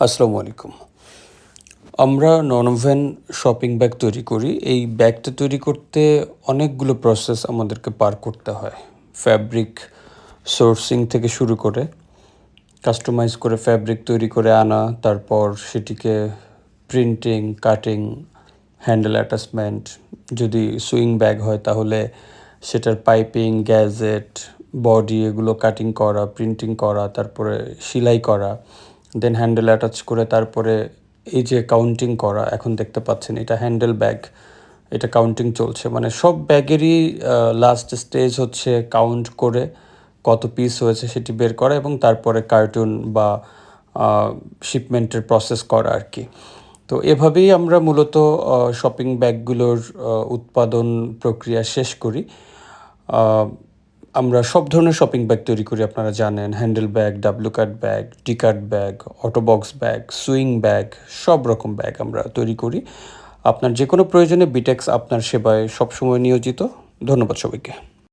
আসসালামু আলাইকুম। আমরা ননভেন শপিং ব্যাগ তৈরি করি। এই ব্যাগটা তৈরি করতে অনেকগুলো প্রসেস আমাদেরকে পার করতে হয়। ফ্যাব্রিক সোর্সিং থেকে শুরু করে, কাস্টমাইজ করে ফ্যাব্রিক তৈরি করে আনা, তারপর সেটিকে প্রিন্টিং, কাটিং, হ্যান্ডেল অ্যাটাচমেন্ট, যদি সুইং ব্যাগ হয় তাহলে সেটার পাইপিং, গ্যাজেট, বডি এগুলো কাটিং করা, প্রিন্টিং করা, তারপরে সেলাই করা দেন হ্যান্ডেল অ্যাটাচ করে তারপরে এই যে কাউন্টিং করা, এখন দেখতে পাচ্ছেন এটা হ্যান্ডেল ব্যাগ এটা কাউন্টিং চলছে। মানে সব ব্যাগেরই লাস্ট স্টেজ হচ্ছে কাউন্ট করে কত পিস হয়েছে সেটি বের করা এবং তারপরে কার্টুন বা শিপমেন্টের প্রসেস করা আর কি। তো এভাবেই আমরা মূলত শপিং ব্যাগগুলোর উৎপাদন প্রক্রিয়া শেষ করি। আমরা সব ধরনের শপিং ব্যাগ তৈরি করি, আপনারা জানেন handle bag W card bag T cut bag auto box bag swing bag সব রকম ব্যাগ আমরা তৈরি করি। আপনার যে কোনো প্রয়োজনে বিটেক্স আপনার সেবায় সবসময় নিয়োজিত। ধন্যবাদ সবাইকে।